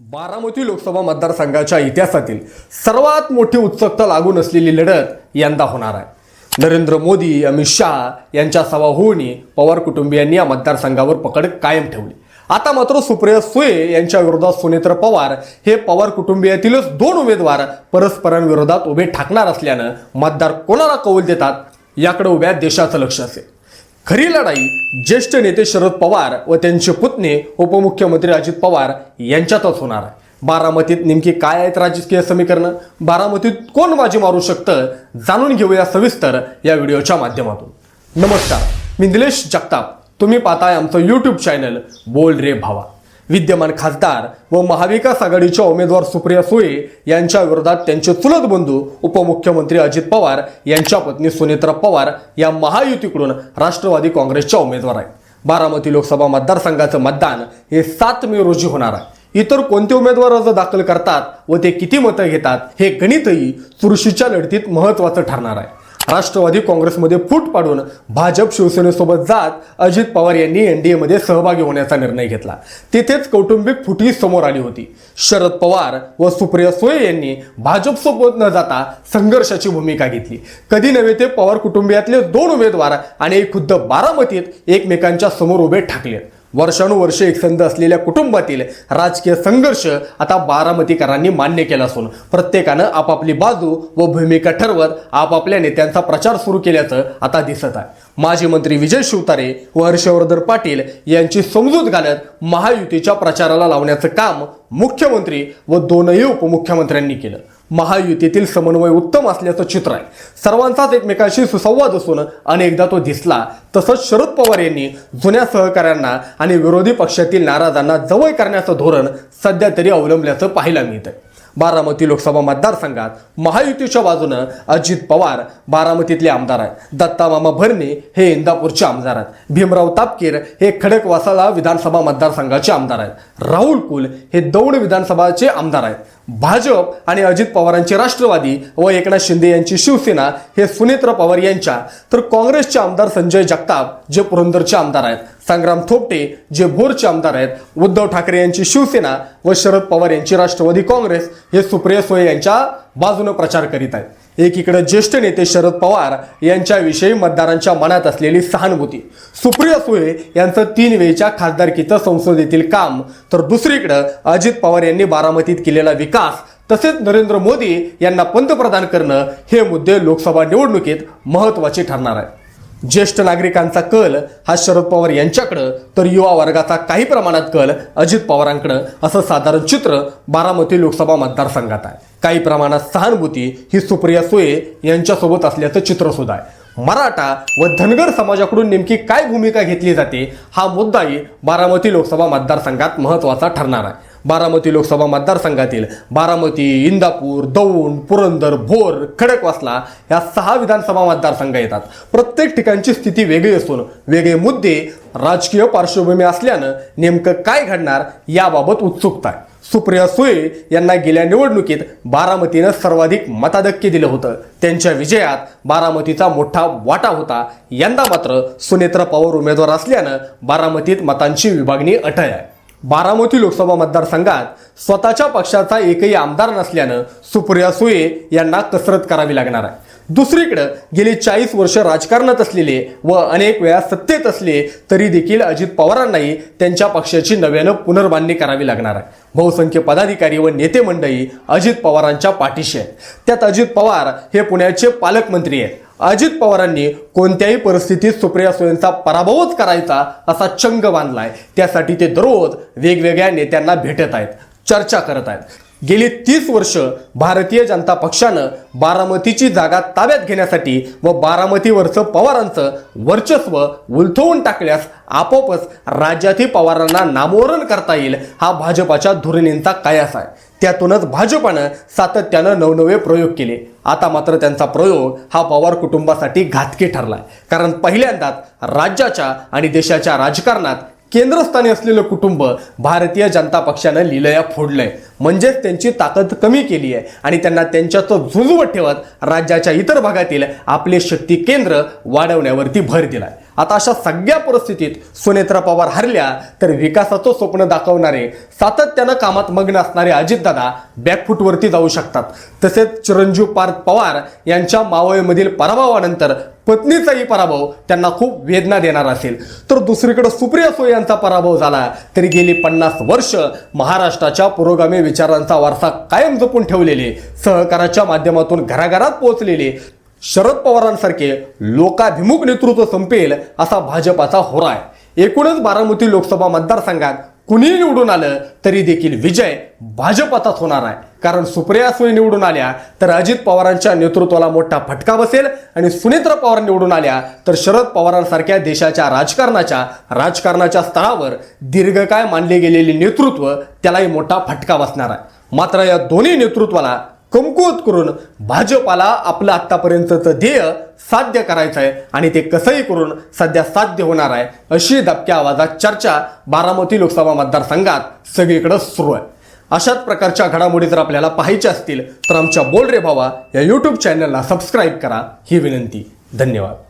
बारामती लोकसभा मतदारसंघाच्या इतिहासातील सर्वात मोठी उत्सुकता लागून असलेली लढत यंदा होणार आहे. नरेंद्र मोदी अमित शहा यांच्या सभा होऊनी पवार कुटुंबियांनी या मतदारसंघावर पकड कायम ठेवली. आता मात्र सुप्रिया सुये यांच्या विरोधात सुनेत्र पवार हे पवार कुटुंबियातीलच दोन उमेदवार परस्परांविरोधात उभे ठाकणार असल्यानं मतदार कोणाला कौल देतात याकडे उभ्या देशाचं लक्ष असेल. खरी लढाई ज्येष्ठ नेते शरद पवार व त्यांचे पुतणे उपमुख्यमंत्री अजित पवार यांच्यातच होणार आहे. बारामतीत नेमकी काय आहेत राजकीय समीकरणं? बारामतीत कोण बाजी मारू शकतं? जाणून घेऊया सविस्तर या व्हिडिओच्या माध्यमातून. नमस्कार मी निलेश जगताप. तुम्ही पाहताय आमचं यूट्यूब चॅनल बोल रे भावा. विद्यमान खासदार व महाविकास आघाडीच्या उमेदवार सुप्रिया सुळे यांच्या विरोधात त्यांचे चुलत बंधू उपमुख्यमंत्री अजित पवार यांच्या पत्नी सुनेत्रा पवार या महायुतीकडून राष्ट्रवादी काँग्रेसच्या उमेदवार आहेत. बारामती लोकसभा मतदारसंघाचं मतदान हे सात मे रोजी होणार आहे. इतर कोणते उमेदवार अर्ज दाखल करतात व ते किती मतं घेतात हे गणितही चुरशीच्या लढतीत महत्त्वाचं ठरणार आहे. राष्ट्रवादी काँग्रेसमध्ये फूट पाडून भाजप शिवसेनेसोबत जात अजित पवार यांनी एनडीएमध्ये सहभागी होण्याचा निर्णय घेतला. तिथेच कौटुंबिक फुटी समोर आली होती. शरद पवार व सुप्रिया सुळे यांनी भाजपसोबत न जाता संघर्षाची भूमिका घेतली. कधी नव्हे ते पवार कुटुंबियातले दोन उमेदवार आणि खुद्द बारामतीत एकमेकांच्या समोर उभे ठाकलेत वर्षानुवर्षे एकसंध असलेल्या कुटुंबातील राजकीय संघर्ष आता बारामतीकरांनी मान्य केला असून प्रत्येकानं आपापली बाजू व भूमिका ठरवत आपापल्या नेत्यांचा प्रचार सुरू केल्याचं आता दिसत आहे. माजी मंत्री विजय शिवतारे व हर्षवर्धन पाटील यांची समजूत घालत महायुतीच्या प्रचाराला लावण्याचं काम मुख्यमंत्री व दोनही उपमुख्यमंत्र्यांनी केलं. महायुतीतील समन्वय उत्तम असल्याचं चित्र आहे. सर्वांचाच एकमेकांशी सुसंवाद असून अनेकदा तो दिसला. तसंच शरद पवार यांनी जुन्या सहकाऱ्यांना आणि विरोधी पक्षातील नाराजांना जवळ करण्याचं धोरण सध्या तरी अवलंबल्याचं पाहायला मिळतं बारामती लोकसभा मतदारसंघात महायुतीच्या बाजूनं अजित पवार बारामतीतले आमदार आहेत. दत्तामामा भरणे हे इंदापूरचे आमदार आहेत. भीमराव तापकीर हे खडकवासाला विधानसभा मतदारसंघाचे आमदार आहेत. राहुल कुल हे दौंड विधानसभाचे आमदार आहेत. भाजप आणि अजित पवारांची राष्ट्रवादी व एकनाथ शिंदे यांची शिवसेना हे सुनेत्र पवार यांच्या तर काँग्रेसचे आमदार संजय जगताप जे पुरंदरचे आमदार आहेत. संग्राम थोपटे जे भोरचे आमदार आहेत. उद्धव ठाकरे यांची शिवसेना व शरद पवार यांची राष्ट्रवादी काँग्रेस हे सुप्रिया सुळे यांच्या बाजूने प्रचार करीत आहेत. एकीकडे ज्येष्ठ नेते शरद पवार यांच्याविषयी मतदारांच्या मनात असलेली सहानुभूती. सुप्रिया सुळे यांचं तीन वेळच्या खासदारकीचं संसदेतील काम तर दुसरीकडं अजित पवार यांनी बारामतीत केलेला विकास तसेच नरेंद्र मोदी यांना पंतप्रधान करणं हे मुद्दे लोकसभा निवडणुकीत महत्त्वाचे ठरणार आहे ज्येष्ठ नागरिकांचा कल हा शरद पवार यांच्याकडं तर युवा वर्गाचा काही प्रमाणात कल अजित पवारांकडं असं साधारण चित्र बारामती लोकसभा मतदारसंघात आहे. काही प्रमाणात सहानुभूती ही सुप्रिया सुये यांच्यासोबत असल्याचं चित्र सुद्धा आहे. मराठा व धनगर समाजाकडून नेमकी काय भूमिका घेतली जाते हा मुद्दाही बारामती लोकसभा मतदारसंघात महत्त्वाचा ठरणार आहे. बारामती लोकसभा मतदारसंघातील बारामती इंदापूर दौंड पुरंदर भोर खडकवासला या सहा विधानसभा मतदारसंघ येतात. प्रत्येक ठिकाणची स्थिती वेगळी असून वेगळे मुद्दे राजकीय पार्श्वभूमी असल्यानं नेमकं काय घडणार याबाबत उत्सुकता आहे. सुप्रिया सुळे यांना गेल्या निवडणुकीत बारामतीनं सर्वाधिक मताधक्य दिलं होतं. त्यांच्या विजयात बारामतीचा मोठा वाटा होता. यंदा मात्र सुनेत्रा पवार उमेदवार असल्यानं बारामतीत मतांची विभागणी अटळ आहे. बारामती लोकसभा मतदारसंघात स्वतःच्या पक्षाचा एकही आमदार नसल्यानं सुप्रिया सुये यांना कसरत करावी लागणार आहे. दुसरीकडं गेली चाळीस वर्ष राजकारणात असलेले व अनेक वेळा सत्तेत असले तरी देखील अजित पवारांनाही त्यांच्या पक्षाची नव्यानं पुनर्बांधणी करावी लागणार आहे. बहुसंख्य पदाधिकारी व नेते मंडळी अजित पवारांच्या पाठीशी आहेत. त्यात अजित पवार हे पुण्याचे पालकमंत्री आहेत. अजित पवारांनी कोणत्याही परिस्थितीत सुप्रिया सुळेंचा पराभवच करायचा असा चंग बांधलाय. त्यासाठी ते दररोज वेगवेगळ्या नेत्यांना भेटत आहेत चर्चा करत आहेत. गेली तीस वर्ष भारतीय जनता पक्षानं बारामतीची जागा ताब्यात घेण्यासाठी व बारामतीवरचं पवारांचं वर्चस्व उलथवून टाकल्यास आपोआपच राज्यातील पवारांना नामोहरण करता येईल हा भाजपाच्या धोरणींचा कयास आहे. त्यातूनच भाजपानं सातत्यानं नवनवे प्रयोग केले. आता मात्र त्यांचा प्रयोग हा पवार कुटुंबासाठी घातकी ठरलाय. कारण पहिल्यांदाच राज्याच्या आणि देशाच्या राजकारणात केंद्रस्थानी असलेलं कुटुंब भारतीय जनता पक्षानं लिलया फोडलंय. म्हणजेच त्यांची ताकद कमी केली आहे आणि त्यांना त्यांच्याचं झुंजवत ठेवत राज्याच्या इतर भागातील आपले शक्ती केंद्र वाढवण्यावरती भर दिलाय. आता अशा सगळ्या परिस्थितीत सुनेत्रा पवार हरल्या तर विकासाचं स्वप्न दाखवणारे सातत्यानं कामात मग्न असणारे अजितदादा बॅकफूटवरती जाऊ शकतात. तसेच चिरंजीव पार्थ पवार यांच्या मावळीमधील पराभवानंतर पत्नीचाही पराभव त्यांना खूप वेदना देणार असेल. तर दुसरीकडे सुप्रिया सुळे यांचा पराभव झाला तरी गेली पन्नास वर्ष महाराष्ट्राच्या पुरोगामी विचारांचा वारसा कायम जपून ठेवलेले सहकाराच्या माध्यमातून घराघरात पोहोचलेले शरद पवारांसारखे लोकाभिमुख नेतृत्व संपेल असा भाजपाचा होरा आहे. एकूणच बारामती लोकसभा मतदारसंघात कुणीही निवडून आलं तरी देखील विजय भाजपाचाच होणार आहे. कारण सुप्रिया सुळे निवडून आल्या तर अजित पवारांच्या नेतृत्वाला मोठा फटका बसेल आणि सुनेत्र पवार निवडून आल्या तर शरद पवारांसारख्या देशाच्या राजकारणाच्या राजकारणाच्या स्तरावर दीर्घकाळ मानले गेलेले नेतृत्व त्यालाही मोठा फटका बसणार आहे. मात्र या दोन्ही नेतृत्वाला कमकुवत करून भाजपाला आपलं आत्तापर्यंतचं ध्येय साध्य करायचं आहे आणि ते कसंही करून सध्या साध्य होणार आहे अशी दबक्या आवाजात चर्चा बारामती लोकसभा मतदारसंघात सगळीकडं सुरू आहे. अशाच प्रकारच्या घडामोडी जर आपल्याला पाहायच्या असतील तर आमच्या बोल रे भावा या यूट्यूब चॅनलला सबस्क्राईब करा. ही विनंती. धन्यवाद.